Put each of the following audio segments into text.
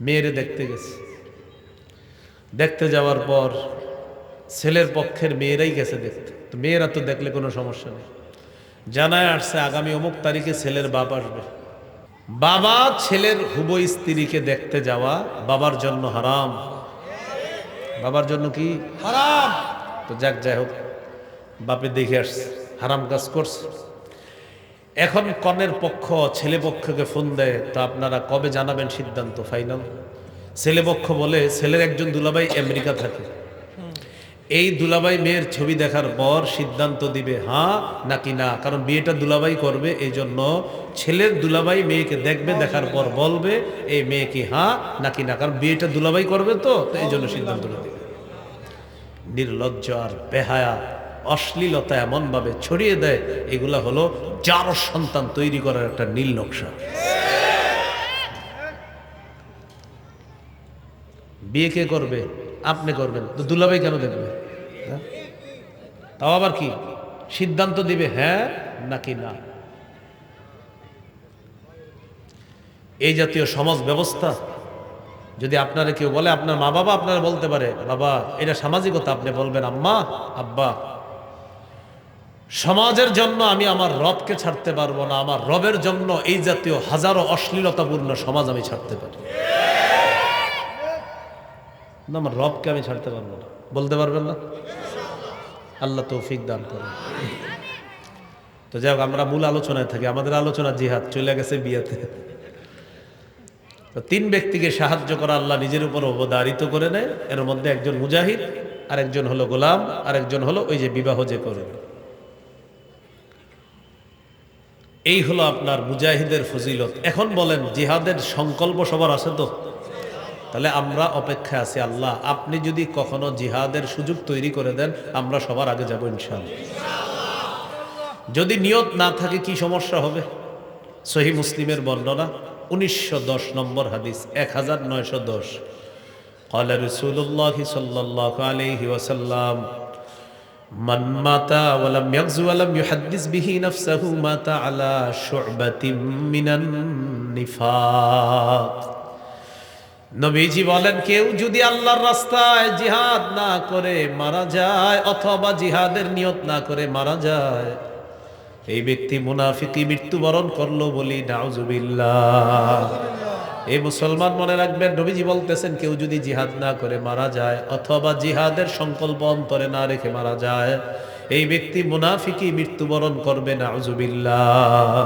মেয়েরে দেখতে গেছে। দেখতে যাওয়ার পর ছেলের পক্ষের মেয়েরাই গেছে দেখতে। তো মেয়েরা তো দেখলে কোনো সমস্যা নেই। জানায় আসছে আগামী অমুক তারিখে ছেলের বাপ আসবে। বাবা ছেলের হুব স্ত্রীকে দেখতে যাওয়া বাবার জন্য হারাম। বাবার জন্য কি? হারাম। তো যাক যাই হোক বাপে দেখে আসছে হারাম কাজ করছে। এখন কনের পক্ষ ছেলে পক্ষকে ফোন দেয়, তো আপনারা কবে জানাবেন সিদ্ধান্ত ফাইনাল? ছেলে পক্ষ বলে, ছেলের একজন দুলাভাই আমেরিকা থাকে। এই দুলাভাই মেয়ের ছবি দেখার পর সিদ্ধান্ত দিবে হ্যাঁ নাকি না? কারণ বিয়েটা দুলাভাই করবে এই জন্য ছেলের দুলাভাই মেয়েকে দেখবে, দেখার পর বলবে, এই মেয়ে কি হ্যাঁ নাকি না? কারণ বিয়েটা দুলাভাই করবে তো এই জন্য সিদ্ধান্ত দিবে। নির্লজ্জ আর বেহায়া। অশ্লীলতা এমনভাবে ছড়িয়ে দেয়, এগুলা হলো যার সন্তান তৈরি করার একটা নীল নকশা। বিয়ে কে করবে? আপনি করবেন। তো দুলাভাই কেন দেখবে? হ্যাঁ? তাও আবার কি? সিদ্ধান্ত দিবে হ্যাঁ নাকি না? এই জাতীয় সমাজ ব্যবস্থা, যদি আপনারা কেউ বলে, আপনার মা বাবা আপনারা বলতে পারে, বাবা, এটা সামাজিকতা, আপনি বলবেন, আম্মা, আব্বা সমাজের জন্য আমি আমার রবকে ছাড়তে পারব না, আমার রবের জন্য এই জাতীয় হাজারো অশ্লীলতাপূর্ণ সমাজ আমি ছাড়তে পারি। না, আমার রবকে আমি ছাড়তে পারব না। বলতে পারবেন না? আল্লাহ তৌফিক দান করেন। তো যাই হোক, আমরা মূল আলোচনায় থাকি। আমাদের আলোচনা জিহাদ, চলে গেছে বিয়েতে। তো তিন ব্যক্তিকে সাহায্য করা আল্লাহ নিজের উপর অবদারিত করে নেয়। এর মধ্যে একজন মুজাহিদ আর একজন হলো গোলাম আর একজন হলো ওই যে বিবাহ যে করে। এই হলো আপনার মুজাহিদের ফজিলত এখন বলেন জিহাদের সংকল্প সবার আছে তো তাহলে আমরা অপেক্ষা আছি আল্লাহ আপনি যদি কখনো জিহাদের সুযোগ তৈরি করে দেন আমরা সবার আগে যাব ইনশাআল্লাহ যদি নিয়ত না থাকে কি সমস্যা হবে সহি মুসলিমের বর্ণনা উনিশশো দশ নম্বর হাদিস এক হাজার নয়শো দশ قال رسول الله صلى الله عليه وسلم নবীজি বলেন, কেউ যদি আল্লাহর রাস্তায় জিহাদ না করে মারা যায় অথবা জিহাদের নিয়ত না করে মারা যায়, এই ব্যক্তি মুনাফিকি মৃত্যুবরণ করল বলি নাউজুবিল্লা এই মুসলমান মনে রাখবেন নবীজি বলতেছেন কেউ যদি জিহাদ না করে মারা যায় অথবা জিহাদের সংকল্প অন্তরে না রেখে মারা যায় এই ব্যক্তি মুনাফিকি মৃত্যুবরণ করবে নাউজুবিল্লাহ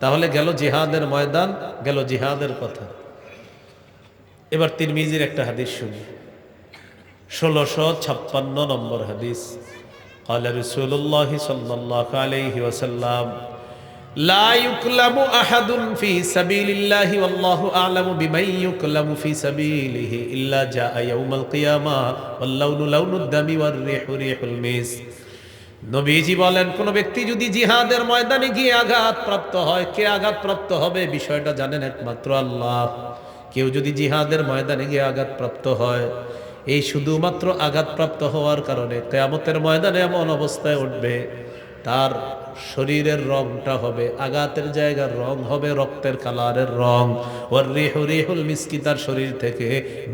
তাহলে গেল জিহাদের ময়দান গেল জিহাদের কথা এবার তিরমিজির একটা হাদিস শুনি ষোলোশো ছাপ্পান্ন নম্বর হাদিস قال رسول الله صلى الله عليه وسلم লা ইউকলামু আহাদুন ফি সাবিলিল্লাহি ওয়াল্লাহু আ'লামু বিমান ইউকলামু ফি সাবিলিহি ইল্লা জাআ ইয়াউমাল কিয়ামা ওয়াল লাউনু লাউনুদ দামি ওয়ার রিহু রিহুল নবীজি বলেন, কোন ব্যক্তি যদি জিহাদের ময়দানে গিয়ে আঘাত প্রাপ্ত হয়, কে আঘাত প্রাপ্ত হবে বিষয়টা জানেন একমাত্র আল্লাহ। কেউ যদি জিহাদের ময়দানে গিয়ে আঘাত প্রাপ্ত হয়, এই শুধুমাত্র আঘাত প্রাপ্ত হওয়ার কারণে কেয়ামতের ময়দানে এমন অবস্থায় উঠবে। তার শরীরের রংটা হবে আঘাতের জায়গার রং হবে রক্তের কালারের রং। ওর রিহু রিহুল মিসকি তার শরীর থেকে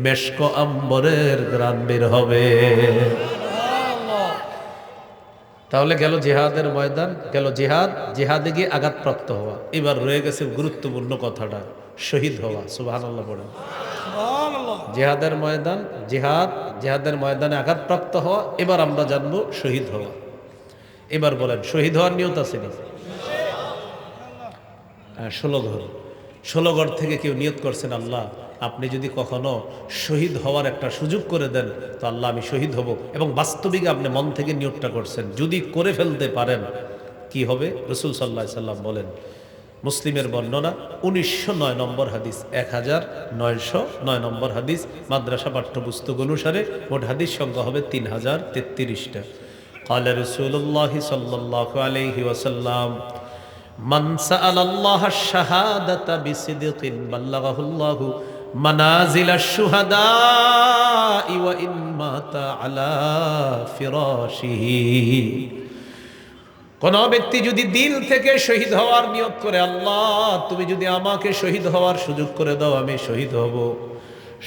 মেশক আম্বরের গ্রান বের হবে। তাহলে গেল জেহাদের ময়দান গেল জেহাদ জেহাদে গিয়ে আঘাতপ্রাপ্ত হওয়া। এবার রয়ে গেছে গুরুত্বপূর্ণ কথাটা শহীদ হওয়া সুবাহ পড়েন। সুবহানাল্লাহ। জিহাদের ময়দান জেহাদ জেহাদের ময়দানে আঘাতপ্রাপ্ত হওয়া এবার আমরা জানব শহীদ হওয়া। এবার বলেন শহীদ হওয়ার নিয়ত আছে নি হ্যাঁ, ষোলো ঘর। ষোলো ঘর থেকে কেউ নিয়ত করছেন আল্লাহ আপনি যদি কখনো শহীদ হওয়ার একটা সুযোগ করে দেন তো আল্লাহ আমি শহীদ হব। এবং বাস্তবিক আপনি মন থেকে নিয়োগটা করছেন। যদি করে ফেলতে পারেন কি হবে? রসুল সাল্লাহ সাল্লাম বলেন মুসলিমের বর্ণনা উনিশশো নয় নম্বর হাদিস এক হাজার নয়শো নয় নম্বর হাদিস মাদ্রাসা পাঠ্যপুস্তক অনুসারে মোট হাদিস সংখ্যা হবে তিন হাজার তেত্রিশটা। قال رسول الله صلى الله عليه وسلم من سأل الله الشهادة بصدق بلغه الله منازل الشهداء وإن مات على فراشه কোন ব্যক্তি যদি দিল থেকে শহীদ হওয়ার নিয়ত করে আল্লাহ তুমি যদি আমাকে শহীদ হওয়ার সুযোগ করে দাও আমি শহীদ হব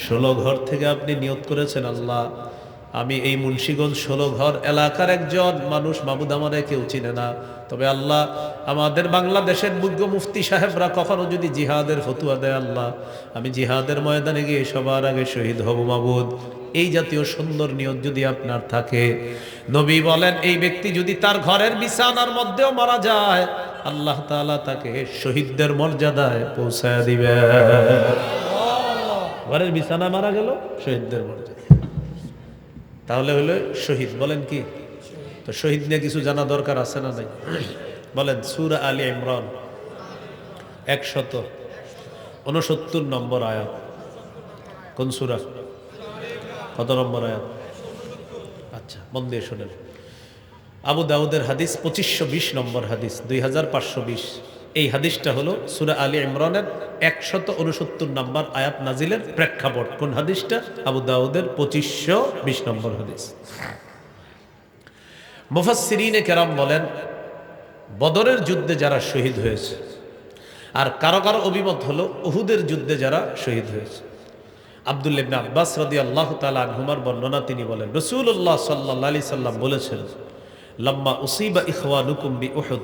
ষোলো ঘর থেকে আপনি নিয়ত করেছেন আল্লাহ আমি এই মুন্সীগঞ্জ ষোলো ঘর এলাকার একজন মানুষ মাবুদ আমারে কেউ চিনে না। তবে আল্লাহ আমাদের বাংলাদেশের মুগ্য মুফতি সাহেবরা কখনো যদি জিহাদের ফতুয়া দেয় আল্লাহ, আমি জিহাদের ময়দানে গিয়ে সবার আগে শহীদ হব মাবুদ এই জাতীয় সুন্দর নিয়ত যদি আপনার থাকে, নবী বলেন, এই ব্যক্তি যদি তার ঘরের বিছানার মধ্যেও মারা যায়, আল্লাহ তাআলা তাকে শহীদদের মর্যাদায় পৌঁছায় দিবে ঘরের বিছানা মারা গেল, শহীদদের মর্যাদা তাহলে হলো শহীদ, বলেন কি? তো শহীদ নিয়ে কিছু জানা দরকার আছে না নাই? বলেন, সুরা আলী ইমরান, একশত উনসত্তর নম্বর আয়াত। কোন সুরা? কত নম্বর আয়াত? আচ্ছা মন দিয়ে শোনেন। আবু দাউদের হাদিস পঁচিশশো বিশ নম্বর হাদিস, দুই হাজার পাঁচশো বিশ। এই হাদিসটা হলো সুরা আলী ইমরানের একশত উনসত্তর নম্বর আয়াত নাজিলের প্রেক্ষাপট। কোন হাদিসটা? আবু দাউদের পঁচিশশো বিশ নম্বর হাদিস। মুফাসসিরিনে কেরাম বলেন, বদরের যুদ্ধে যারা শহীদ হয়েছে, আর কারও কারও অভিমত হলো উহুদের যুদ্ধে যারা শহীদ হয়েছে। আবদুল্লা ইবনে আব্বাস রাদি আল্লাহ তালা আনহুমার বর্ণনা তিনি বলেন রসুল্লাহ সাল্লাহ আলি সাল্লাম বলেছেন, লম্মা উসিবা ইখওয়ানুকুম বি উহুদ।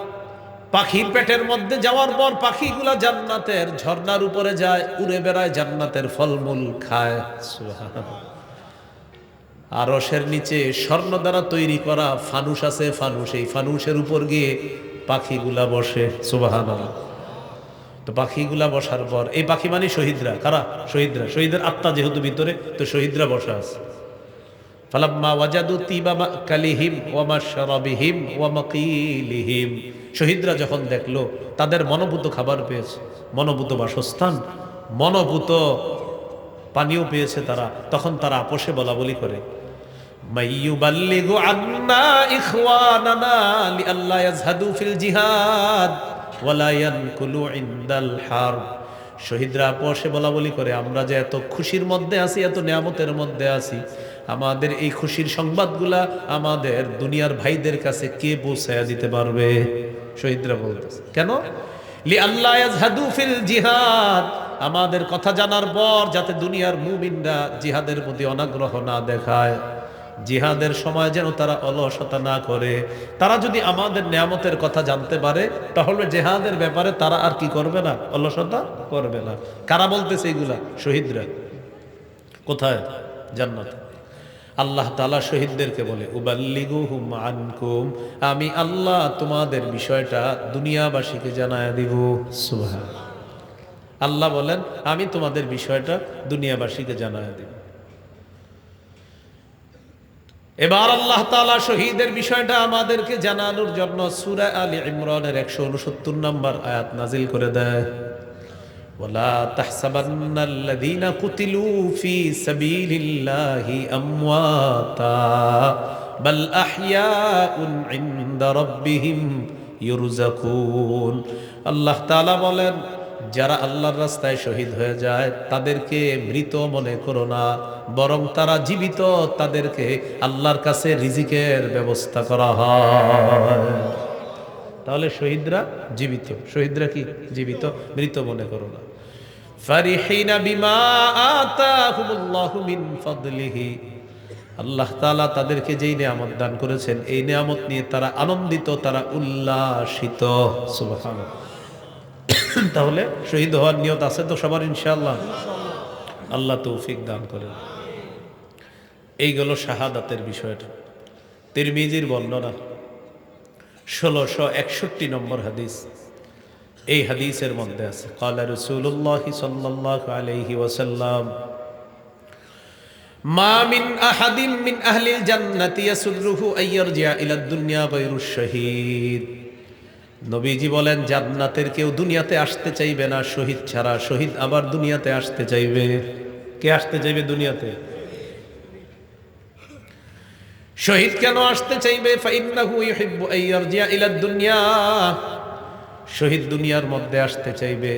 পাখির পেটের মধ্যে যাওয়ার পর পাখিগুলা জান্নাতের ঝর্ণার উপরে যায়, উড়ে বেড়ায়, জান্নাতের ফলমূল খায়। আরসের নিচে স্বর্ণ দ্বারা তৈরি করা ফানুস আছে ফানুস এই ফানুসের উপর গিয়ে পাখিগুলা বসে। সুবাহান তো পাখিগুলা বসার পর, এই পাখি মানে শহীদরা, কারা? শহীদরা। শহীদের আত্মা যেহেতু ভিতরে, তো শহীদরা বসা আছে। ফালাম্মা ওয়াজাদু তিবা কালিহিম ওয়ামা শারাবিহিম ওয়ামাকিলিহিম শহীদরা যখন দেখল, তাদের মনোভূত খাবার পেয়েছে, মনোভূত বাসস্থান, মনোভূত পানীয় পেয়েছে তারা। তখন তারা আপোষে বলা বলি করে শহীদরা আপোষে বলা বলি করে, আমরা যে এত খুশির মধ্যে আছি, এত নিয়ামতের মধ্যে আছি, আমাদের এই খুশির সংবাদগুলা আমাদের দুনিয়ার ভাইদের কাছে কে পৌঁছায়া দিতে পারবে? শহীদরা বলতেছে। কেন? লি ফিল জিহাদ। আমাদের কথা জানার পর যাতে দুনিয়ার মুমিনরা জিহাদের প্রতি অনাগ্রহ না দেখায়। জিহাদের সময় যেন তারা অলসতা না করে। তারা যদি আমাদের নিয়ামতের কথা জানতে পারে, তাহলে জেহাদের ব্যাপারে তারা আর কি করবে না? অলসতা করবে না। কারা বলতেছে এগুলা? শহীদরা। কোথায়? জান্নাত। আল্লাহ তালা শহীদদেরকে বলে, উবাল্লিগুহুম আনকুম, আমি আল্লাহ তোমাদের বিষয়টা দুনিয়াবাসীকে জানায় দিব। আল্লাহ বলেন, আমি তোমাদের বিষয়টা দুনিয়াবাসীকে জানায় দিব। এবার আল্লাহ তালা শহীদের বিষয়টা আমাদেরকে জানানোর জন্য সুরা আলী ইমরানের একশো উনসত্তর নম্বর আয়াত নাজিল করে দেয়। ولا تحسبن الذين قتلوا في سبيل الله أمواتا بل أحياء عند ربهم يرزقون আল্লাহ তাআলা বলেন যারা আল্লাহর রাস্তায় শহীদ হয়ে যায় তাদেরকে মৃত মনে করো না বরং তারা জীবিত তাদেরকে আল্লাহর কাছে রিজিকের ব্যবস্থা করা হয় তাহলে শহীদরা জীবিত শহীদরা কি জীবিত মৃত মনে করো না ফারিহিনা বিমা আতাহুমুল্লাহু মিন ফাদলিহি। আল্লাহ তাআলা তাদেরকে যেই নিয়ামত দান করেছেন, এই নিয়ামত নিয়ে তারা আনন্দিত, তারা উল্লাসিত। সুবহানাল্লাহ। তাহলে শহীদ হওয়ার নিয়ত আছে তো সবার, ইনশাআল্লাহ? আল্লাহ তৌফিক দান করেন। এইগুলো শাহাদাতের বিষয়টা। তিরমিজির বর্ণনা, ষোলোশো একষট্টি নম্বর হাদিস। এই হাদিসের মধ্যে আছে, কালা রসুল্লাহ সাল্লাহ আলাইহি ওয়াসাল্লাম, মা মিন মিন দুনিয়া শাহীদ। নবীজি বলেন, জান্নাতের কেউ দুনিয়াতে আসতে চাইবে না, শহীদ ছাড়া, শহীদ আবার দুনিয়াতে আসতে চাইবে। কে আসতে চাইবে দুনিয়াতে? শহীদ কেন আসতে চাইবে? দুনিয়া। শহীদ দুনিয়ার মধ্যে আসতে চাইবে।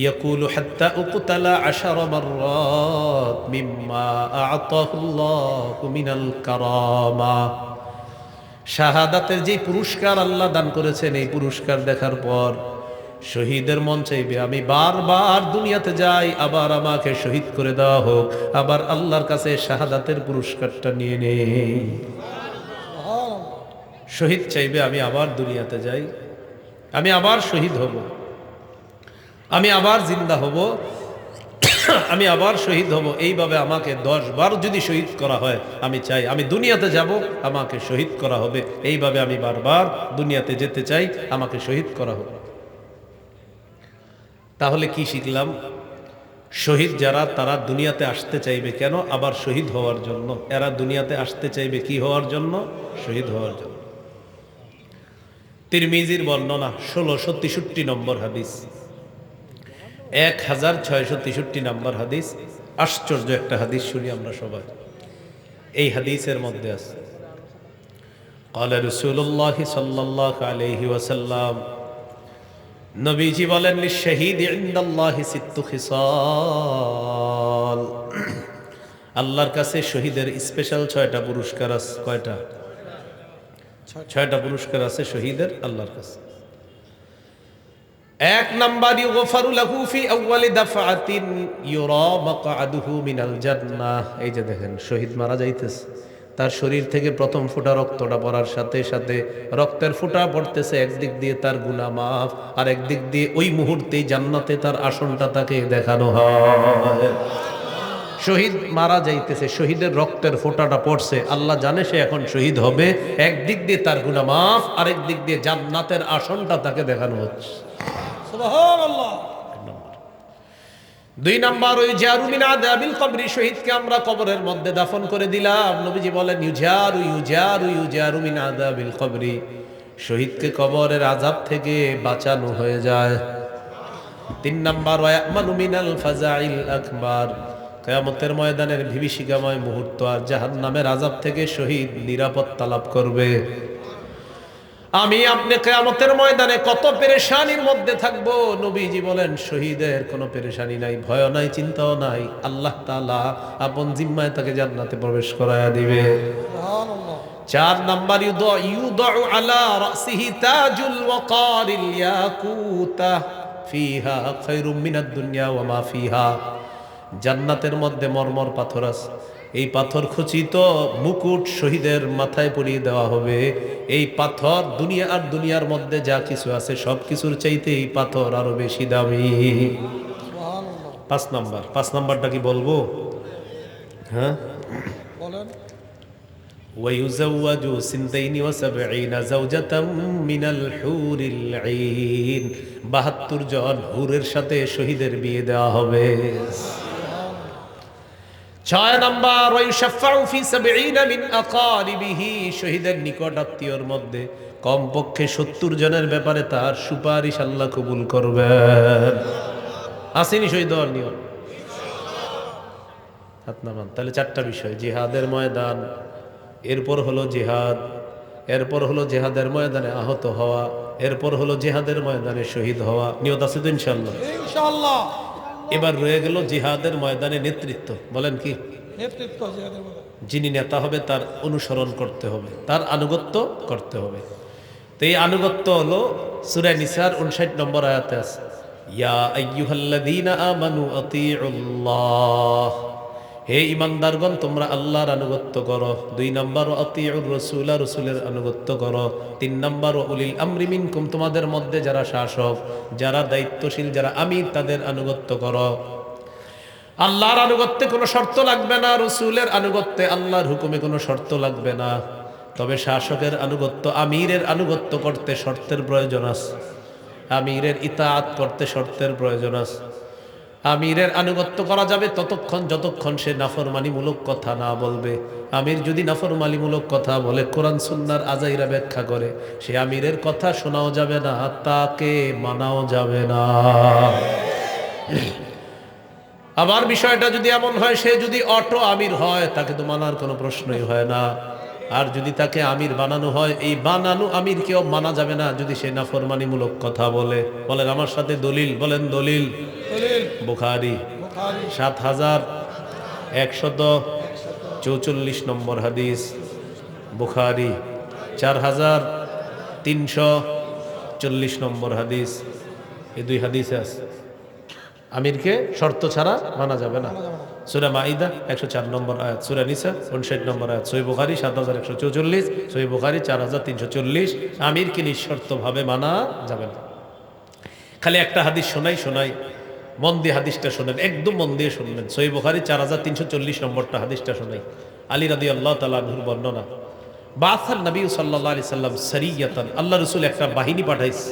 ইয়াকুলু হাত্তা উকতালা আশারা মাররাত মিম্মা আ'তাহু আল্লাহু মিনাল কারামা। শাহাদাতের যে পুরস্কার আল্লাহ দান করেছেন, এই পুরস্কার দেখার পর শহীদের মন চাইবে, আমি বারবার দুনিয়াতে যাই, আবার আমাকে শহীদ করে দেওয়া হোক, আবার আল্লাহর কাছে শাহাদাতের পুরস্কারটা নিয়ে নেই। শহীদ চাইবে, আমি আবার দুনিয়াতে যাই। আমি আবার শহীদ হব। আমি আবার জিন্দা হব। আমি আবার শহীদ হব। এইভাবে আমাকে দশ বার যদি শহীদ করা হয়, আমি চাই। আমি দুনিয়াতে যাব, আমাকে শহীদ করা হবে। এইভাবে আমি বারবার দুনিয়াতে যেতে চাই, আমাকে শহীদ করা হবে তাহলে কি শিখলাম? শহীদ যারা, তারা দুনিয়াতে আসতে চাইবে কেন? আবার শহীদ হওয়ার জন্য। এরা দুনিয়াতে আসতে চাইবে কি হওয়ার জন্য? শহীদ হওয়ার জন্য। তিরমিজির বর্ণনা ষোলোশো তেষট্টি নম্বর হাদিস এক হাজার ছয়শো তেষট্টি নম্বর হাদিস আশ্চর্য একটা হাদিস শুনি আমরা সবাই এই হাদিসের মধ্যে আছে قال رسول الله صلى الله عليه وسلم নবীজি বলেন শহীদ ইন্দাল্লাহি সিত্তু খিসাল আল্লাহর কাছে শহীদের স্পেশাল ছয়টা পুরস্কার আছে কয়টা ছয়টা পুরস্কার আছে শহীদের আল্লাহর কাছে। এক নাম্বার, ইউগফারু লাহু ফি আউয়ালি দাফআতিন ইউরা মাকআদুহু মিনাল জান্নাহ এই যে দেখেন, শহীদ মারা যাইতেছে। তার শরীর থেকে প্রথম ফোঁটা রক্তটা পড়ার সাথে সাথে রক্তের ফোঁটা পড়তেছে। একদিক দিয়ে তার গুনাহ মাফ আর একদিক দিয়ে ওই মুহূর্তেই জান্নাতে তার আসনটা তাকে দেখানো হয়। শহীদ মারা যাইতেছে, শহীদের রক্তের ফোঁটাটা পড়ছে। আল্লাহ জানে সে এখন শহীদ হবে। একদিক দিয়ে তার গুনাহ মাফ আরেক দিক দিয়ে জান্নাতের আসনটা তাকে দেখানো হচ্ছে। দুই নাম্বার, ওই জারুমিন আদাবিল কবরি শহীদকে আমরা কবরের মধ্যে দাফন করে দিলাম। নবীজি বলেন, ইউজারু ইউজারু ইউজারু মিন আদাবিল কবরি। শহীদকে কবরের আজাব থেকে বাঁচানো হয়ে যায়। তিন নাম্বার ওয়ায়ামানু মিনাল ফাজাইল আকবার। কিয়ামতের ময়দানের বিভীষিকাময় মুহূর্ত আর জাহান্নামের আজাব থেকে শহীদ নিরাপত্তা লাভ করবে। আমি আপনি কেয়ামতের ময়দানে কত পেরেশানির মধ্যে থাকব, নবীজি বলেন, শহীদের কোনো পেরেশানি নাই ভয় নাই, চিন্তাও নাই। আল্লাহ তালা আপন জিম্মায় তাকে জান্নাতে প্রবেশ করায়া দিবে। চার নাম্বার, ইউদা, ইউদাউ আলা রাসিহি তাজুল ওয়াকারিল ইয়াকুতা ফিহা খায়রুম মিনাদ দুনিয়া ওয়া মা ফিহা। জান্নাতের মধ্যে মরমর পাথর আছে এই পাথর খচিত মুকুট শহীদের মাথায় পরিয়ে দেওয়া হবে এই পাথর দুনিয়া আর দুনিয়ার মধ্যে যা কিছু আছে সব কিছুর চাইতে এই পাথর আরো বেশি দামি সুবহানাল্লাহ পাঁচ নাম্বার পাঁচ নাম্বারটা কি বলবো হ্যাঁ বলেন ويزوج سنتين وسبعين زوجة من الحور العين বাহাত্তর জন হুরের সাথে শহীদের বিয়ে দেওয়া হবে ছয় নম্বর আকারিবিহি শহীদের মধ্যে কমপক্ষে সত্তর জনের ব্যাপারে তার সুপারিশ আল্লাহ কবুল করবেন। আসেনি শহীদ হওয়ার নিয়ম? তাহলে চারটা বিষয়, জিহাদের ময়দান, এরপর হলো জিহাদ, এরপর হলো জেহাদের ময়দানে আহত হওয়া, এরপর হলো জেহাদের ময়দানে শহীদ হওয়া। নিয়ত আছে তো ইনশাল্লাহ ইনশাআল্লাহ। এবার রয়ে গেল জিহাদের ময়দানে নেতৃত্ব। বলেন কি? নেতৃত্ব যিনি নেতা হবে তার অনুসরণ করতে হবে তার আনুগত্য করতে হবে। তো এই আনুগত্য হলো সুরে নিসার উনষাট নম্বর আয়াতে আছে ইয়া আইয়ুহাল্লাযীনা আমানু আতিউল্লাহ। হে ইমানদারগণ, তোমরা আল্লাহর আনুগত্য করো। দুই নম্বর আতিউর রাসূলা, রাসূলের আনুগত্য করো। তিন নম্বর, উলিল আমরি মিনকুম, তোমাদের মধ্যে যারা শাসক, যারা দায়িত্বশীল, যারা আমির, তাদের আনুগত্য করো। আল্লাহর আনুগত্যে কোনো শর্ত লাগবে না, রসুলের আনুগত্যে আল্লাহর হুকুমে কোনো শর্ত লাগবে না। তবে শাসকের আনুগত্য, আমিরের আনুগত্য করতে শর্তের প্রয়োজন আছে আমিরের ইতাআত করতে শর্তের প্রয়োজন আছে আমিরের আনুগত্য করা যাবে, ততক্ষণ যতক্ষণ সে নাফরমানিমূলক কথা না বলবে। আমির যদি নাফরমানিমূলক কথা বলে, কোরআন সুন্নার আজাইরা ব্যাখ্যা করে, সে আমিরের কথা শোনাও যাবে না, তাকে মানাও যাবে না। আবার বিষয়টা যদি এমন হয়, সে যদি অটো আমির হয়, তাকে তো মানার কোনো প্রশ্নই হয় না। আর যদি তাকে আমির বানানো হয়, এই বানানো আমির কেউ মানা যাবে না যদি সে নাফরমানিমূলক কথা বলে। বলেন, আমার সাথে দলিল, বলেন দলিল দলিল। বুখারি সাত হাজার একশত চৌচল্লিশ নম্বর হাদিস বুখারি চার হাজার তিনশো চল্লিশ নম্বর হাদিস। এই দুই হাদিসে আছে। আমিরকে শর্ত ছাড়া মানা যাবে না। সুরা মাইদা একশো চার নম্বর আয়াত সুরা নিসা উনষাট নম্বর আয়াত সই বুখারি সাত হাজার একশো চৌচল্লিশ সই বুখারি চার হাজার তিনশো চল্লিশ। আমিরকে নিঃশর্তভাবে মানা যাবে না। খালি একটা হাদিস শোনাই শোনাই। মন দিয়ে হাদিসটা শোনেন, একদম মন দিয়ে শুনবেন। সই বুখারি চার হাজার তিনশো চল্লিশ নম্বরটা হাদিসটা শোনাই। আলী রাদি আল্লাহ তালুর বর্ণনা বাসার নবী সাল্লাহ আলি সাল্লাম সরিয়াতান, আল্লাহ রসুল একটা বাহিনী পাঠাইছে।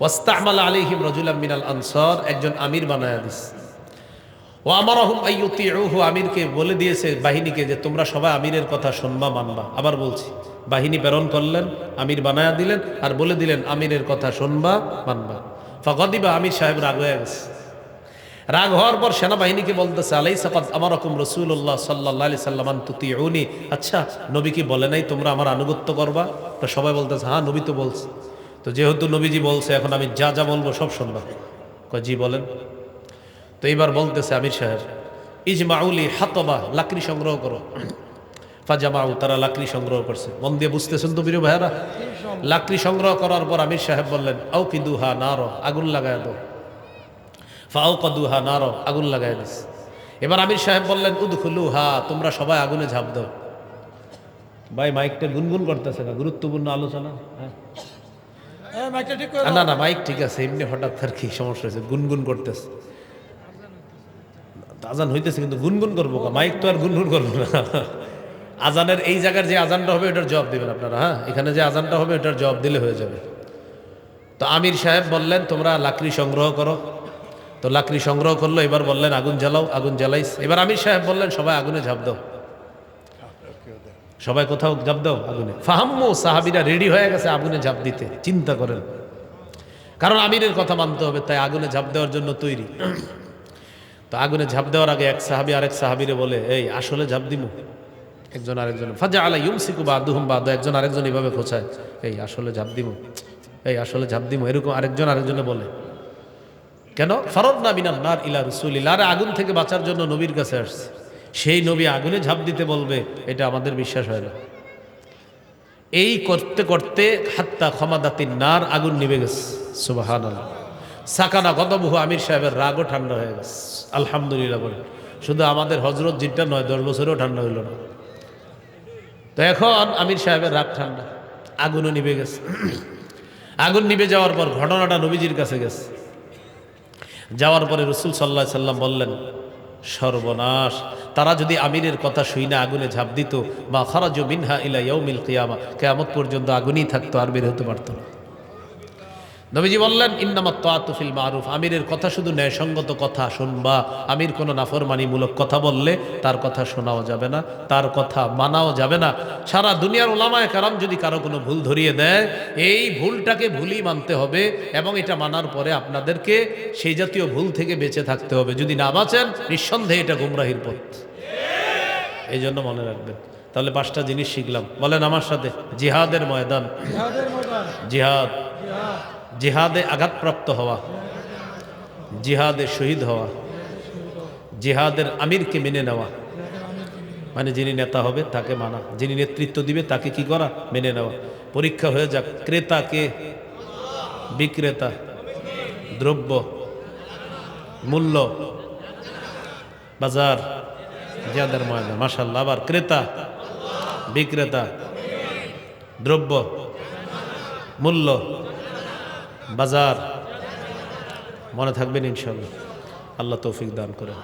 ওয়াস্তামাল আলিহিম রজুলাম মিনাল আনসার, একজন আমির বানায়া দিস ও আমার আহম আইয়ুতিউহু আমিরকে বলে দিয়েছে বাহিনীকে যে তোমরা সবাই আমিরের কথা শুনবা, মানবা। আবার বলছি, বাহিনী প্রেরণ করলেন, আমির বানায়া দিলেন আর বলে দিলেন, আমিরের কথা শুনবা, মানবা। ফকদিবা আমির সাহেব রাগ হয়ে গেছে। রাগ হওয়ার পর সেনাবাহিনীকে বলতেছে আলাই সাকাত আমার রকম রসুল্লাহ সাল্লাহ সাল্লামান তুতি উনি আচ্ছা নবী কি বলে নাই তোমরা আমার আনুগত্য করবা? তো সবাই বলতেছে হ্যাঁ নবী তো বলছে। তো যেহেতু নবীজি বলছে, এখন আমি যা যা বলব সব শুনবা। জি, বলেন। তো এইবার বলতেছে আমির সাহেব ইজমাউলি হাতবা, লাকড়ি সংগ্রহ করো। ফাজামাউ, তারা লাকড়ি সংগ্রহ করছে। মন দিয়ে বুঝতেছেন তো বীর ভাইয়ারা? লাকড়ি সংগ্রহ করার পর আমির সাহেব বললেন আউ কি দুহা নার, আগুন লাগায় দাও। কদুহা নার আগুন লাগায় দিস। এবার আমির সাহেব বললেন উদখুলু হা তোমরা সবাই আগুনে ঝাঁপ দাও। ভাই মাইকটা গুনগুন করতেছে না গুরুত্বপূর্ণ আলোচনা হ্যাঁ? না না মাইক ঠিক আছে এমনি হঠাৎ আর কি সমস্যা হয়েছে গুনগুন করতেছে। আজান হইতেছে কিন্তু গুনগুন করব কা? মাইক তো আর গুনগুন করব না। আজানের এই জায়গার যে আজানটা হবে ওটার জবাব দিবেন আপনারা হ্যাঁ? এখানে যে আজানটা হবে ওটার জবাব দিলে হয়ে যাবে। তো আমির সাহেব বললেন তোমরা লাকড়ি সংগ্রহ করো। তো লাকড়ি সংগ্রহ করল, এবার বললেন, আগুন জ্বালাও, আগুন জ্বালাইস। এবার আমির সাহেব বললেন, সবাই আগুনে ঝাঁপ দাও। সবাই কোথাও ঝাঁপ দাও আগুনে। ফাহাম্মু, সাহাবিরা রেডি হয়ে গেছে আগুনে ঝাঁপ দিতে, চিন্তা করেন। কারণ আমিরের কথা মানতে হবে, তাই আগুনে ঝাঁপ দেওয়ার জন্য তৈরি। তো আগুনে ঝাঁপ দেওয়ার আগে এক সাহাবি আরেক সাহাবিরে বলে, এই, আসলে ঝাঁপ দিমু। একজন আরেকজন ফাজা আলা ইউমসিকু বা দুহুম বা একজন আরেকজন এইভাবে খোঁচায়, এই, আসলে ঝাঁপ দিমু। এই, আসলে ঝাঁপ দিমু। এরকম আরেকজন আরেকজনে বলে কেন? ফরদ না বিনান নার ইলা রসুলিল্লাহ। আরে আগুন থেকে বাঁচার জন্য নবীর কাছে আসছে। সেই নবী আগুনে ঝাঁপ দিতে বলবে, এটা আমাদের বিশ্বাস হয় না। এই করতে করতে হাত্তা ক্ষমাদাতির নার আগুন নিভে গেছে। সুবাহান সাকানা গদবহু আমির সাহেবের রাগও ঠান্ডা হয়ে গেছে। আলহামদুলিল্লাহ বলে শুধু আমাদের হজরত জিনটা নয়, দশ বছরেও ঠান্ডা হইল না। তো এখন আমির সাহেবের রাগ ঠান্ডা। আগুনও নিভে গেছে। আগুন নিভে যাওয়ার পর ঘটনাটা নবীজির কাছে গেছে। যাওয়ার পরে রসুল সাল্লাহ সাল্লাম বললেন, সর্বনাশ। তারা যদি আমিরের কথা শুই না আগুনে ঝাঁপ দিত বা খারা মিনহা ইলা ইয়ৌমিল কিয়ামা, কেয়ামত পর্যন্ত আগুনই থাকতো আর বের হতে পারতো না। নবীজি বললেন ইন্নামাত তাতুফিল মারুফ। আমিরের কথা শুধু ন্যায়সঙ্গত কথা শুনবা। আমির কোনো নাফরমানিমূলক কথা বললে তার কথা শোনাও যাবে না তার কথা মানাও যাবে না। সারা দুনিয়ার ওলামায় কারাম যদি কারও কোনো ভুল ধরিয়ে দেয় এই ভুলটাকে ভুলই মানতে হবে এবং এটা মানার পরে আপনাদেরকে সেই জাতীয় ভুল থেকে বেঁচে থাকতে হবে। যদি না বাঁচেন নিঃসন্দেহে এটা গুমরাহির পথ। এই জন্য মনে রাখবেন। তাহলে পাঁচটা জিনিস শিখলাম। বলেন আমার সাথে জিহাদের ময়দান। জিহাদের ময়দান। জিহাদ। জিহাদ আঘাতপ্রাপ্ত হওয়া, জিহাদে শহীদ হওয়া, জিহাদের আমিরকে মেনে নেওয়া মানে যিনি নেতা হবে তাকে মানা, যিনি নেতৃত্ব দিবে তাকে কি করা? মেনে নেওয়া। পরীক্ষা হয়ে যাক ক্রেতা কে বিক্রেতা, দ্রব্য, মূল্য, বাজার, জিহাদের ময়দান মাসাল্লাহ আবার ক্রেতা, বিক্রেতা, দ্রব্য, মূল্য বাজার। মনে থাকবেন ইনশাল্লাহ আল্লাহ তৌফিক দান করে